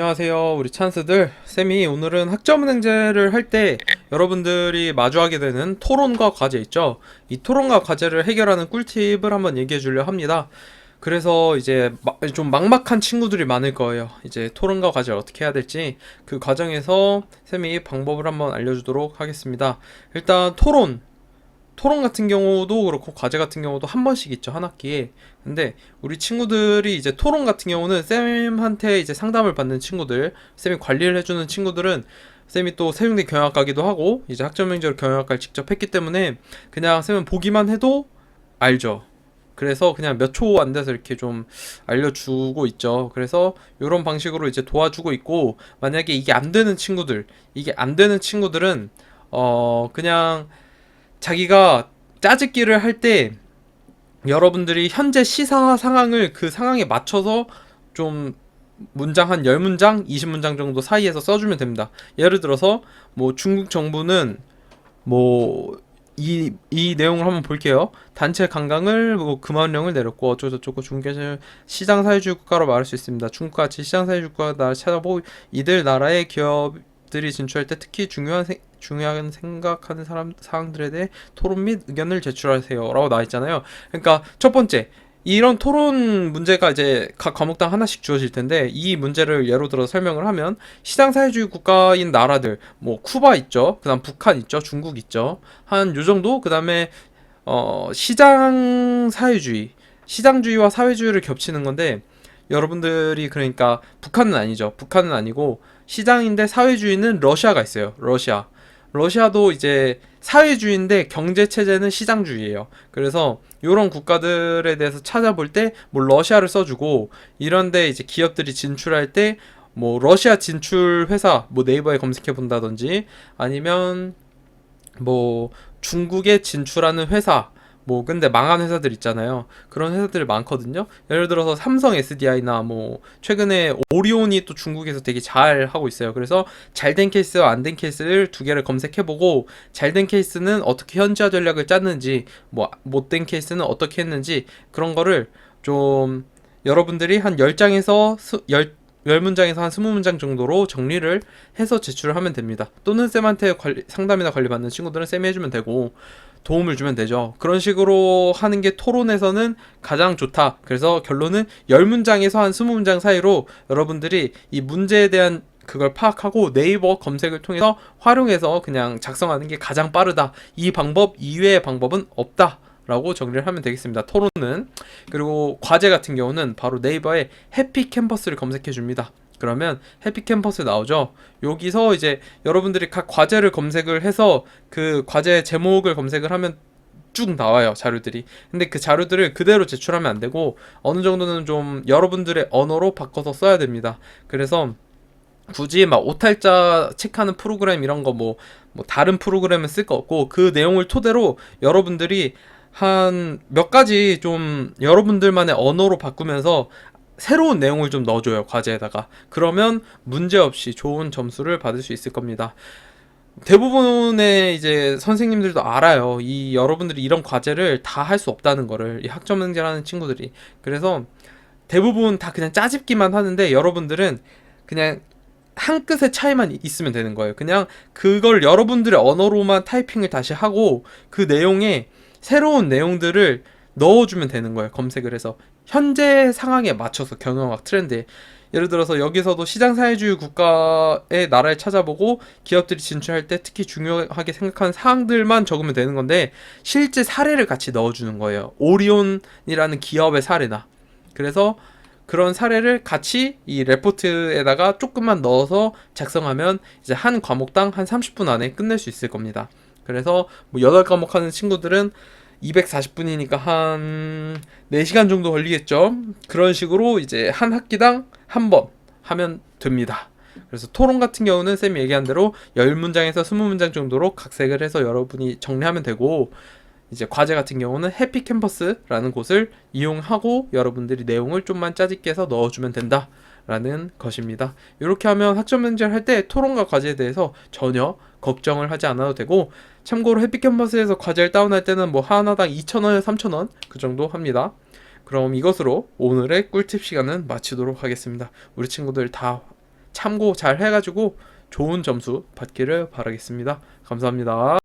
안녕하세요 우리 찬스들. 쌤이 오늘은 학점은행제를 할 때 여러분들이 마주하게 되는 토론과 과제 있죠? 이 토론과 과제를 해결하는 꿀팁을 한번 얘기해 주려 합니다. 그래서 이제 마- 좀 막막한 친구들이 많을 거예요. 이제 토론과 과제를 어떻게 해야 될지 그 과정에서 쌤이 방법을 한번 알려주도록 하겠습니다. 일단 토론 토론 같은 경우도 그렇고 과제 같은 경우도 한 번씩 있죠 한 학기에 근데 우리 친구들이 이제 토론 같은 경우는 쌤한테 이제 상담을 받는 친구들, 쌤이 관리를 해주는 친구들은 쌤이 또 세종대 경영학과기도 하고 이제 학점명제로 경영학과를 직접 했기 때문에 그냥 쌤은 보기만 해도 알죠. 그래서 그냥 몇 초 안 돼서 이렇게 좀 알려주고 있죠. 그래서 이런 방식으로 이제 도와주고 있고 만약에 이게 안 되는 친구들, 이게 안 되는 친구들은 어 그냥 자기가 짜집기를 할 때 여러분들이 현재 시사 상황을 그 상황에 맞춰서 좀 문장 한 10문장, 20문장 정도 사이에서 써주면 됩니다. 예를 들어서 뭐 중국 정부는 뭐 이, 이 내용을 한번 볼게요. 단체 관광을 뭐 금화령을 내렸고 어쩌고저쩌고 중국에서 시장 사회주의 국가로 말할 수 있습니다. 중국같이 시장 사회주의 국가 나라 찾아보고 이들 나라의 기업 들이 진출할 때 특히 중요한 생, 중요한 생각하는 사람 사항들에 대해 토론 및 의견을 제출하세요라고 나와 있잖아요. 그러니까 첫 번째 이런 토론 문제가 이제 각 과목당 하나씩 주어질 텐데 이 문제를 예로 들어 설명을 하면 시장 사회주의 국가인 나라들 뭐 쿠바 있죠. 그다음 북한 있죠. 중국 있죠. 한 요 정도 그다음에 어 시장 사회주의 시장주의와 사회주의를 겹치는 건데 여러분들이 그러니까 북한은 아니죠. 북한은 아니고 시장인데 사회주의는 러시아가 있어요. 러시아. 러시아도 이제 사회주의인데 경제 체제는 시장주의예요. 그래서 이런 국가들에 대해서 찾아볼 때 뭐 러시아를 써주고 이런데 이제 기업들이 진출할 때 뭐 러시아 진출 회사 뭐 네이버에 검색해 본다든지 아니면 뭐 중국에 진출하는 회사 뭐 근데 망한 회사들 있잖아요. 그런 회사들이 많거든요. 예를 들어서 삼성 SDI나 뭐 최근에 오리온이 또 중국에서 되게 잘 하고 있어요. 그래서 잘된 케이스와 안 된 케이스를 두 개를 검색해 보고 잘된 케이스는 어떻게 현지화 전략을 짰는지 뭐 못된 케이스는 어떻게 했는지 그런 거를 좀 여러분들이 한 10장에서 수, 10 10문장에서 한 20문장 정도로 정리를 해서 제출을 하면 됩니다. 또는 쌤한테 관리, 상담이나 관리 받는 친구들은 쌤이 해주면 되고 도움을 주면 되죠. 그런 식으로 하는 게 토론에서는 가장 좋다. 그래서 결론은 10문장에서 한 20문장 사이로 여러분들이 이 문제에 대한 그걸 파악하고 네이버 검색을 통해서 활용해서 그냥 작성하는 게 가장 빠르다. 이 방법 이외의 방법은 없다. 라고 정리를 하면 되겠습니다. 토론은. 그리고 과제 같은 경우는 바로 네이버에 해피 캠퍼스를 검색해 줍니다. 그러면 해피 캠퍼스 나오죠. 여기서 이제 여러분들이 각 과제를 검색을 해서 그 과제 제목을 검색을 하면 쭉 나와요 자료들이 근데 그 자료들을 그대로 제출하면 안 되고 어느 정도는 좀 여러분들의 언어로 바꿔서 써야 됩니다 그래서 굳이 막 오탈자 체크하는 프로그램 이런 거 뭐 뭐 다른 프로그램은 쓸 거 없고 그 내용을 토대로 여러분들이 한 몇 가지 좀 여러분들만의 언어로 바꾸면서 새로운 내용을 좀 넣어줘요 과제에다가 그러면 문제없이 좋은 점수를 받을 수 있을 겁니다. 대부분의 이제 선생님들도 알아요. 이 여러분들이 이런 과제를 다 할 수 없다는 거를 이 학점능제라는 친구들이 그래서 대부분 다 그냥 짜집기만 하는데 여러분들은 그냥 한 끗의 차이만 있으면 되는 거예요. 그냥 그걸 여러분들의 언어로만 타이핑을 다시 하고 그 내용에 새로운 내용들을 넣어주면 되는 거예요. 검색을 해서 현재 상황에 맞춰서 경영학 트렌드에 예를 들어서 여기서도 시장 사회주의 국가의 나라를 찾아보고 기업들이 진출할 때 특히 중요하게 생각하는 사항들만 적으면 되는 건데 실제 사례를 같이 넣어주는 거예요. 오리온이라는 기업의 사례나 그래서 그런 사례를 같이 이 레포트에다가 조금만 넣어서 작성하면 이제 한 과목당 한 30분 안에 끝낼 수 있을 겁니다. 그래서 뭐 8과목 하는 친구들은 240분이니까 한 4시간 정도 걸리겠죠. 그런 식으로 이제 한 학기당 한 번 하면 됩니다. 그래서 토론 같은 경우는 쌤이 얘기한 대로 10문장에서 20문장 정도로 각색을 해서 여러분이 정리하면 되고 이제 과제 같은 경우는 해피 캠퍼스라는 곳을 이용하고 여러분들이 내용을 좀만 짜집게 해서 넣어주면 된다. 라는 것입니다. 이렇게 하면 학점 문제를 할 때 토론과 과제에 대해서 전혀 걱정을 하지 않아도 되고 참고로 해피 캠퍼스에서 과제를 다운할 때는 뭐 하나당 2,000원, 3,000원 그 정도 합니다. 그럼 이것으로 오늘의 꿀팁 시간은 마치도록 하겠습니다. 우리 친구들 다 참고 잘 해가지고 좋은 점수 받기를 바라겠습니다. 감사합니다.